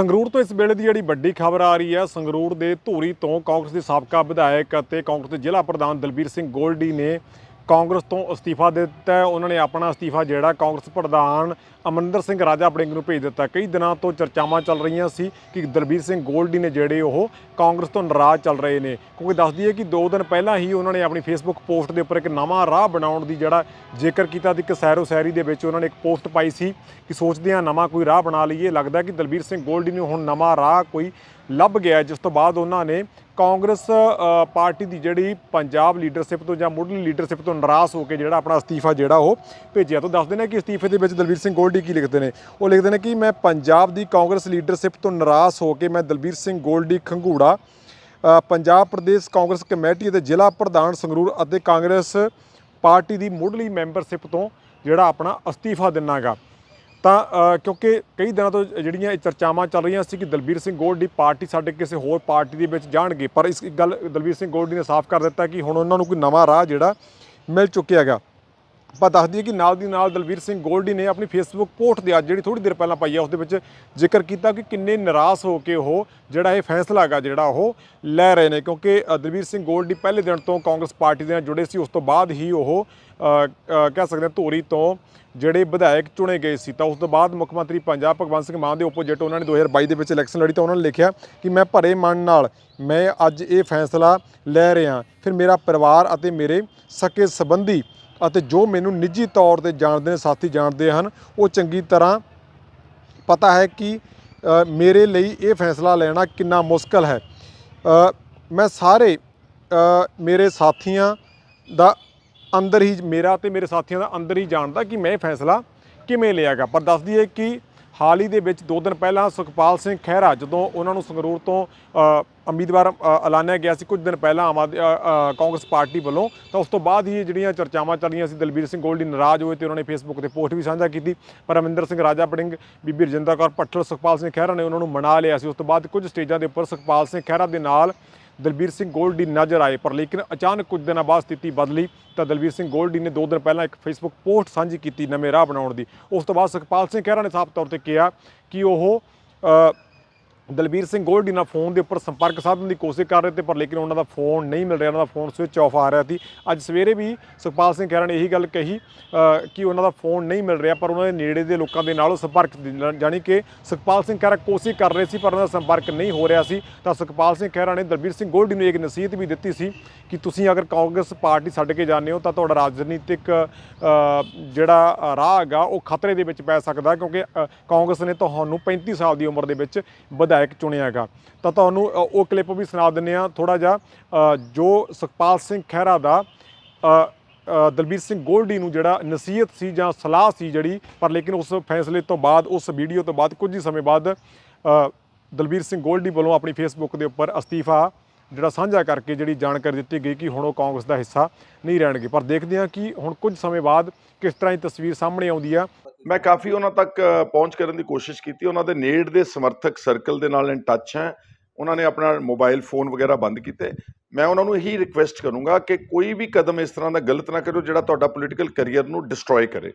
ਸੰਗਰੂਰ ਤੋਂ ਇਸ ਵੇਲੇ ਦੀ ਜਿਹੜੀ ਵੱਡੀ ਖਬਰ ਆ ਰਹੀ ਹੈ, ਸੰਗਰੂਰ ਦੇ ਧੂਰੀ ਤੋਂ ਕਾਂਗਰਸ ਦੇ ਸਾਬਕਾ ਵਿਧਾਇਕ ਅਤੇ ਕਾਂਗਰਸ ਦੇ ਜ਼ਿਲ੍ਹਾ ਪ੍ਰਧਾਨ ਦਲਬੀਰ ਸਿੰਘ ਗੋਲਡੀ ਨੇ ਕਾਂਗਰਸ ਤੋਂ ਅਸਤੀਫਾ ਦੇ ਦਿੱਤਾ ਹੈ। ਉਹਨਾਂ ਨੇ ਆਪਣਾ ਅਸਤੀਫਾ ਜਿਹੜਾ ਕਾਂਗਰਸ ਪ੍ਰਧਾਨ ਅਮਰਿੰਦਰ ਸਿੰਘ ਰਾਜਾ ਵੜਿੰਗ ਨੂੰ ਭੇਜ ਦਿੱਤਾ। ਕਈ ਦਿਨਾਂ ਤੋਂ ਚਰਚਾਵਾਂ ਚੱਲ ਰਹੀਆਂ ਸੀ ਕਿ ਦਲਬੀਰ ਸਿੰਘ ਗੋਲਡੀ ਨੇ ਜਿਹੜੇ ਉਹ ਕਾਂਗਰਸ ਤੋਂ ਨਾਰਾਜ਼ ਚੱਲ ਰਹੇ ਨੇ। ਕਿਉਂਕਿ ਦੱਸਦੀ ਹੈ ਕਿ 2 ਦਿਨ ਪਹਿਲਾਂ ਹੀ ਉਹਨਾਂ ਨੇ ਆਪਣੀ ਫੇਸਬੁੱਕ ਪੋਸਟ ਦੇ ਉੱਪਰ ਇੱਕ ਨਵਾਂ ਰਾਹ ਬਣਾਉਣ ਦੀ ਜਿਹੜਾ ਜ਼ਿਕਰ ਕੀਤਾ ਤੇ ਇੱਕ ਸੈਰੋ ਸੈਰੀ ਦੇ ਵਿੱਚ ਉਹਨਾਂ ਨੇ ਇੱਕ ਪੋਸਟ ਪਾਈ ਸੀ ਕਿ ਸੋਚਦੇ ਹਾਂ ਨਵਾਂ ਕੋਈ ਰਾਹ ਬਣਾ ਲਈਏ। ਲੱਗਦਾ ਕਿ ਦਲਬੀਰ ਸਿੰਘ ਗੋਲਡੀ ਨੂੰ ਹੁਣ ਨਵਾਂ ਰਾਹ ਕੋਈ ਲੱਭ ਗਿਆ ਜਿਸ ਤੋਂ ਬਾਅਦ ਉਹਨਾਂ ਨੇ ਕਾਂਗਰਸ ਪਾਰਟੀ ਦੀ ਜਿਹੜੀ ਪੰਜਾਬ ਲੀਡਰਸ਼ਿਪ ਤੋਂ ਜਾਂ ਮੁੱਢਲੀ ਲੀਡਰਸ਼ਿਪ ਤੋਂ ਨਾਰਾਜ਼ ਹੋ ਕੇ ਜਿਹੜਾ ਆਪਣਾ ਅਸਤੀਫਾ ਜਿਹੜਾ ਉਹ ਭੇਜਿਆ। ਤੋਂ ਦੱਸਦੇ ਨੇ ਕਿ ਅਸਤੀਫੇ ਦੇ ਵਿੱਚ ਦਲਬੀਰ ਸਿੰਘ ਗੋਲਡੀ ਕੀ ਲਿਖਦੇ ਨੇ? ਉਹ ਲਿਖਦੇ ਨੇ ਕਿ ਮੈਂ ਪੰਜਾਬ ਦੀ ਕਾਂਗਰਸ ਲੀਡਰਸ਼ਿਪ ਤੋਂ ਨਾਰਾਜ਼ ਹੋ ਕੇ ਮੈਂ ਦਲਬੀਰ ਸਿੰਘ ਗੋਲਡੀ, ਖੰਗੂੜਾ ਪੰਜਾਬ ਪ੍ਰਦੇਸ਼ ਕਾਂਗਰਸ ਕਮੇਟੀ ਅਤੇ ਜ਼ਿਲ੍ਹਾ ਪ੍ਰਧਾਨ ਸੰਗਰੂਰ ਅਤੇ ਕਾਂਗਰਸ ਪਾਰਟੀ ਦੀ ਮੁੱਢਲੀ ਮੈਂਬਰਸ਼ਿਪ ਤੋਂ ਜਿਹੜਾ ਆਪਣਾ ਅਸਤੀਫਾ ਦਿੰਨਾਗਾ। ਤਾਂ ਕਿਉਂਕਿ ਕਈ ਦਿਨਾਂ ਤੋਂ ਜਿਹੜੀਆਂ ਇਹ ਚਰਚਾਵਾਂ ਚੱਲ ਰਹੀਆਂ ਸੀ ਕਿ ਦਲਬੀਰ ਸਿੰਘ ਗੋਲਡੀ ਪਾਰਟੀ ਸਾਡੇ ਕਿਸੇ ਹੋਰ ਪਾਰਟੀ ਦੇ ਵਿੱਚ ਜਾਣਗੇ, ਪਰ ਇਸ ਗੱਲ ਦਲਬੀਰ ਸਿੰਘ ਗੋਲਡੀ ਨੇ ਸਾਫ਼ ਕਰ ਦਿੱਤਾ ਕਿ ਹੁਣ ਉਹਨਾਂ ਨੂੰ ਕੋਈ ਨਵਾਂ ਰਾਹ ਜਿਹੜਾ ਮਿਲ ਚੁੱਕਿਆ ਹੈਗਾ। ਆਪਾਂ ਦੱਸ ਦਈਏ ਕਿ ਨਾਲ ਦੀ ਨਾਲ ਦਲਬੀਰ ਸਿੰਘ ਗੋਲਡੀ ਨੇ ਆਪਣੀ ਫੇਸਬੁੱਕ ਪੋਸਟ ਦੇ ਅੱਜ ਜਿਹੜੀ ਥੋੜੀ ਦੇਰ ਪਹਿਲਾਂ ਪਾਈ ਆ ਉਸ ਦੇ ਵਿੱਚ ਜ਼ਿਕਰ ਕੀਤਾ ਕਿ ਕਿੰਨੇ ਨਿਰਾਸ਼ ਹੋ ਕੇ ਉਹ ਜਿਹੜਾ ਇਹ ਫੈਸਲਾ ਹੈਗਾ ਜਿਹੜਾ ਉਹ ਲੈ ਰਹੇ ਨੇ। ਕਿਉਂਕਿ ਅ, ਦਲਬੀਰ ਸਿੰਘ ਗੋਲਡੀ ਪਹਿਲੇ ਦਿਨ ਤੋਂ ਕਾਂਗਰਸ ਪਾਰਟੀ ਦੇ ਨਾਲ ਜੁੜੇ ਸੀ ਉਸ ਤੋਂ ਬਾਅਦ ਹੀ ਉਹ ਕਹਿ ਸਕਦੇ ਹਾਂ ਧੂਰੀ ਤੋਂ ਜਿਹੜੇ ਵਿਧਾਇਕ ਚੁਣੇ ਗਏ ਸੀ। ਤਾਂ ਉਸ ਤੋਂ ਬਾਅਦ ਮੁੱਖ ਮੰਤਰੀ ਪੰਜਾਬ ਭਗਵੰਤ ਸਿੰਘ ਮਾਨ ਦੇ ਆਪੋਜੀਟ ਉਹਨਾਂ ਨੇ 2022 ਦੇ ਵਿੱਚ ਇਲੈਕਸ਼ਨ ਲੜੀ ਤਾਂ ਉਹਨਾਂ ਨੇ ਲਿਖਿਆ ਕਿ ਮੈਂ ਭਰੇ ਮਨ ਨਾਲ ਮੈਂ ਅੱਜ ਇਹ ਫੈਸਲਾ ਲੈ ਰਿਹਾ। ਫਿਰ ਮੇਰਾ ਪਰਿਵਾਰ ਅਤੇ ਮੇਰੇ ਸਕੇ ਸੰਬੰਧੀ ਅਤੇ ਜੋ ਮੈਨੂੰ ਨਿੱਜੀ ਤੌਰ ਤੇ ਜਾਣਦੇ ਨੇ, ਸਾਥੀ ਜਾਣਦੇ ਹਨ, ਉਹ ਚੰਗੀ ਤਰ੍ਹਾਂ ਪਤਾ ਹੈ ਕਿ ਮੇਰੇ ਲਈ ਇਹ ਫੈਸਲਾ ਲੈਣਾ ਕਿੰਨਾ ਮੁਸ਼ਕਲ ਹੈ। ਮੈਂ ਸਾਰੇ ਮੇਰੇ ਸਾਥੀਆਂ ਦਾ ਅੰਦਰ ਹੀ, ਮੇਰਾ ਤੇ ਮੇਰੇ ਸਾਥੀਆਂ ਦਾ ਅੰਦਰ ਹੀ ਜਾਣਦਾ ਕਿ ਮੈਂ ਇਹ ਫੈਸਲਾ ਕਿਵੇਂ ਲਿਆਗਾ ਪਰ ਦੱਸ ਦਈਏ ਕਿ ਹਾਲ ਹੀ ਦੇ ਵਿੱਚ 2 ਦਿਨ ਪਹਿਲਾਂ ਸੁਖਪਾਲ ਸਿੰਘ ਖਹਿਰਾ ਜਦੋਂ ਉਹਨਾਂ ਨੂੰ ਸੰਗਰੂਰ ਤੋਂ ਉਮੀਦਵਾਰ ਐਲਾਨਿਆ ਗਿਆ ਸੀ ਕੁਝ ਦਿਨ ਪਹਿਲਾਂ ਆਮ ਆਦਮੀ ਕਾਂਗਰਸ ਪਾਰਟੀ ਵੱਲੋਂ। ਤਾਂ ਉਸ ਤੋਂ ਬਾਅਦ ਹੀ ਜਿਹੜੀਆਂ ਚਰਚਾਵਾਂ ਚੱਲ ਰਹੀਆਂ ਸੀ, ਦਲਬੀਰ ਸਿੰਘ ਗੋਲਡੀ ਨਾਰਾਜ਼ ਹੋਏ ਤੇ ਉਹਨਾਂ ਨੇ ਫੇਸਬੁੱਕ ਤੇ ਪੋਸਟ ਵੀ ਸਾਂਝਾ ਕੀਤੀ। ਪਰ ਅਮਰਿੰਦਰ ਸਿੰਘ ਰਾਜਾ ਵੜਿੰਗ ਬੀਬੀ ਰਜਿੰਦਰ ਕੌਰ ਪੱਟਲ ਸੁਖਪਾਲ ਸਿੰਘ ਖਹਿਰਾ ਨੇ ਉਹਨਾਂ ਨੂੰ ਮਨਾ ਲਿਆ ਸੀ। ਉਸ ਤੋਂ ਬਾਅਦ ਕੁਝ ਸਟੇਜਾਂ ਦੇ ਉੱਪਰ ਸੁਖਪਾਲ ਸਿੰਘ ਖਹਿਰਾ ਦੇ ਨਾਲ ਦਲਬੀਰ ਸਿੰਘ ਗੋਲਡੀ ਨਜ਼ਰ ਆਏ। ਪਰ ਲੇਕਿਨ ਅਚਾਨਕ ਕੁਝ ਦਿਨਾਂ ਬਾਅਦ ਸਥਿਤੀ ਬਦਲੀ ਤਾਂ ਦਲਬੀਰ ਸਿੰਘ ਗੋਲਡੀ ਨੇ ਦੋ ਦਿਨ ਪਹਿਲਾਂ ਇੱਕ ਫੇਸਬੁੱਕ ਪੋਸਟ ਸਾਂਝੀ ਕੀਤੀ ਨਵੇਂ ਰਾਹ ਬਣਾਉਣ ਦੀ। ਉਸ ਤੋਂ ਬਾਅਦ ਸੁਖਪਾਲ ਸਿੰਘ ਖਹਿਰਾ ਨੇ ਸਾਫ਼ ਤੌਰ ਤੇ ਕਿਹਾ ਕਿ ਉਹ ਦਲਬੀਰ ਸਿੰਘ ਗੋਲਡੀ ਨਾਲ ਫੋਨ ਦੇ ਉੱਪਰ ਸੰਪਰਕ ਸਾਧਨ ਦੀ ਕੋਸ਼ਿਸ਼ ਕਰ ਰਹੇ ਤੇ ਪਰ ਲੇਕਿਨ ਉਹਨਾਂ ਦਾ ਫੋਨ ਨਹੀਂ ਮਿਲ ਰਿਹਾ, ਉਹਨਾਂ ਦਾ ਫੋਨ ਸਵਿਚ ਆਫ ਆ ਰਿਹਾ ਸੀ। ਅੱਜ ਸਵੇਰੇ ਵੀ ਸੁਖਪਾਲ ਸਿੰਘ ਖਹਿਰਾ ਨੇ ਇਹੀ ਗੱਲ ਕਹੀ ਕਿ ਉਹਨਾਂ ਦਾ ਫੋਨ ਨਹੀਂ ਮਿਲ ਰਿਹਾ, ਪਰ ਉਹਨਾਂ ਦੇ ਨੇੜੇ ਦੇ ਲੋਕਾਂ ਦੇ ਨਾਲ ਉਹ ਸੰਪਰਕ ਦੀ- ਜਾਣੀ ਕਿ ਸੁਖਪਾਲ ਸਿੰਘ ਖਹਿਰਾ ਕੋਸ਼ਿਸ਼ ਕਰ ਰਹੇ ਸੀ, ਪਰ ਉਹਨਾਂ ਦਾ ਸੰਪਰਕ ਨਹੀਂ ਹੋ ਰਿਹਾ ਸੀ। ਤਾਂ ਸੁਖਪਾਲ ਸਿੰਘ ਖਹਿਰਾ ਨੇ ਦਲਬੀਰ ਸਿੰਘ ਗੋਲਡੀ ਨੂੰ ਇੱਕ ਨਸੀਹਤ ਵੀ ਦਿੱਤੀ ਸੀ ਕਿ ਤੁਸੀਂ ਅਗਰ ਕਾਂਗਰਸ ਪਾਰਟੀ ਛੱਡ ਕੇ ਜਾਂਦੇ ਹੋ, ਤਾਂ ਤੁਹਾਡਾ ਰਾਜਨੀਤਿਕ ਜਿਹੜਾ ਰਾਹ ਹੈਗਾ ਉਹ ਖਤਰੇ ਦੇ ਵਿੱਚ ਪੈ ਸਕਦਾ ਕਿਉਂਕਿ ਕਾਂਗਰਸ ਨੇ ਤੁਹਾਨੂੰ 35 ਸਾਲ ਦੀ ਉਮਰ ਦੇ ਵਿੱਚ ਵਧਾਇਆ। ਵਿਧਾਇਕ ਚੁਣਿਆ ਹੈਗਾ। ਤਾਂ ਤੁਹਾਨੂੰ ਉਹ ਕਲਿੱਪ ਵੀ ਸੁਣਾ ਦਿੰਨੇ ਆ ਥੋੜਾ ਜਿਹਾ ਜੋ ਸੁਖਪਾਲ ਸਿੰਘ ਖਹਿਰਾ ਦਾ ਦਲਬੀਰ ਸਿੰਘ ਗੋਲਡੀ ਨੂੰ ਜਿਹੜਾ ਨਸੀਹਤ ਸੀ ਜਾਂ ਸਲਾਹ ਸੀ ਜਿਹੜੀ, ਪਰ ਲੇਕਿਨ ਉਸ ਫੈਸਲੇ ਤੋਂ ਬਾਅਦ, ਉਸ ਵੀਡੀਓ ਤੋਂ ਬਾਅਦ ਕੁਝ ਹੀ ਸਮੇਂ ਬਾਅਦ ਦਲਬੀਰ ਸਿੰਘ ਗੋਲਡੀ ਵੱਲੋਂ ਆਪਣੀ ਫੇਸਬੁੱਕ ਦੇ ਉੱਪਰ ਅਸਤੀਫਾ ਜਿਹੜਾ ਸਾਂਝਾ ਕਰਕੇ ਜਿਹੜੀ ਜਾਣਕਾਰੀ ਦਿੱਤੀ ਗਈ ਕਿ ਹੁਣ ਉਹ ਕਾਂਗਰਸ ਦਾ ਹਿੱਸਾ ਨਹੀਂ ਰਹਿਣਗੇ। ਪਰ ਦੇਖਦੇ ਹਾਂ ਕਿ ਹੁਣ ਕੁਝ ਸਮੇਂ ਬਾਅਦ ਕਿਸ ਤਰ੍ਹਾਂ ਦੀ ਤਸਵੀਰ ਸਾਹਮਣੇ ਆਉਂਦੀ ਆ। ਮੈਂ ਕਾਫੀ ਉਹਨਾਂ ਤੱਕ ਪਹੁੰਚ ਕਰਨ ਦੀ ਕੋਸ਼ਿਸ਼ ਕੀਤੀ। ਉਹਨਾਂ ਦੇ ਨੇੜ ਦੇ ਸਮਰਥਕ ਸਰਕਲ ਦੇ ਨਾਲ ਇਨ ਟੱਚ ਹੈ। ਉਹਨਾਂ ਨੇ ਆਪਣਾ ਮੋਬਾਈਲ ਫੋਨ ਵਗੈਰਾ ਬੰਦ ਕੀਤੇ। ਮੈਂ ਉਹਨਾਂ ਨੂੰ ਇਹੀ ਰਿਕੁਐਸਟ ਕਰੂੰਗਾ ਕਿ ਕੋਈ ਵੀ ਕਦਮ ਇਸ ਤਰ੍ਹਾਂ ਦਾ ਗਲਤ ਨਾ ਕਰੋ ਜਿਹੜਾ ਤੁਹਾਡਾ ਪੋਲੀਟੀਕਲ ਕੈਰੀਅਰ ਨੂੰ ਡਿਸਟਰੋਏ ਕਰੇ।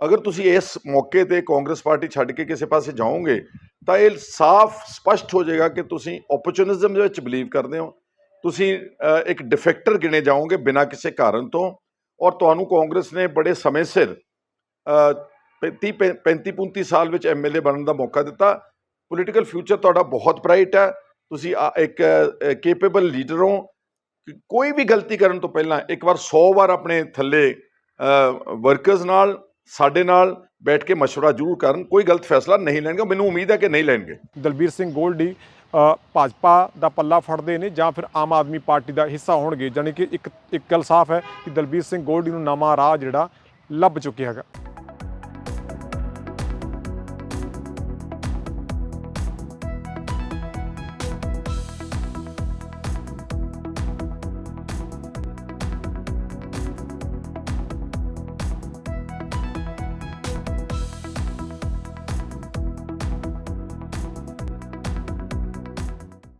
ਅਗਰ ਤੁਸੀਂ ਇਸ ਮੌਕੇ ਤੇ ਕਾਂਗਰਸ ਪਾਰਟੀ ਛੱਡ ਕੇ ਕਿਸੇ ਪਾਸੇ ਜਾਓਗੇ, ਤਾਂ ਇਹ ਸਾਫ਼, ਸਪਸ਼ਟ ਹੋ ਜਾਏਗਾ ਕਿ ਤੁਸੀਂ ਓਪਰਚੁਨਿਜ਼ਮ ਦੇ ਵਿੱਚ ਬਲੀਵ ਕਰਦੇ ਹੋ। ਤੁਸੀਂ ਇੱਕ ਡਿਫੈਕਟਰ ਗਿਣੇ ਜਾਓਗੇ ਬਿਨਾਂ ਕਿਸੇ ਕਾਰਨ ਤੋਂ। ਔਰ ਤੁਹਾਨੂੰ ਕਾਂਗਰਸ ਨੇ ਬੜੇ ਸਮੇਂ ਸਿਰ 35 35 ਸਾਲ ਵਿੱਚ ਐਮਐਲਏ ਬਣਨ ਦਾ ਮੌਕਾ ਦਿੱਤਾ। ਪੋਲੀਟੀਕਲ ਫਿਊਚਰ ਤੁਹਾਡਾ ਬਹੁਤ ਬ੍ਰਾਈਟ ਹੈ। ਤੁਸੀਂ ਇੱਕ ਕੇਪੇਬਲ ਲੀਡਰ ਹੋ। ਕੋਈ ਵੀ ਗਲਤੀ ਕਰਨ ਤੋਂ ਪਹਿਲਾਂ ਇੱਕ ਵਾਰ 100 ਵਾਰ ਆਪਣੇ ਥੱਲੇ ਵਰਕਰਸ ਨਾਲ, ਸਾਡੇ ਨਾਲ ਬੈਠ ਕੇ ਮਸ਼ਵਰਾ ਜ਼ਰੂਰ ਕਰਨ। ਕੋਈ ਗਲਤ ਫੈਸਲਾ ਨਹੀਂ ਲੈਣਗੇ। ਮੈਨੂੰ ਉਮੀਦ ਹੈ ਕਿ ਨਹੀਂ ਲੈਣਗੇ। ਦਲਬੀਰ ਸਿੰਘ ਗੋਲਡੀ ਭਾਜਪਾ ਦਾ ਪੱਲਾ ਫੜਦੇ ਨੇ ਜਾਂ ਫਿਰ ਆਮ ਆਦਮੀ ਪਾਰਟੀ ਦਾ ਹਿੱਸਾ ਹੋਣਗੇ। ਜਾਨੀ ਕਿ ਇੱਕ ਇੱਕ ਗੱਲ ਸਾਫ਼ ਹੈ ਕਿ ਦਲਬੀਰ ਸਿੰਘ ਗੋਲਡੀ ਨੂੰ ਨਵਾਂ ਰਾਹ ਜਿਹੜਾ ਲੱਭ ਚੁੱਕਿਆ ਹੈਗਾ।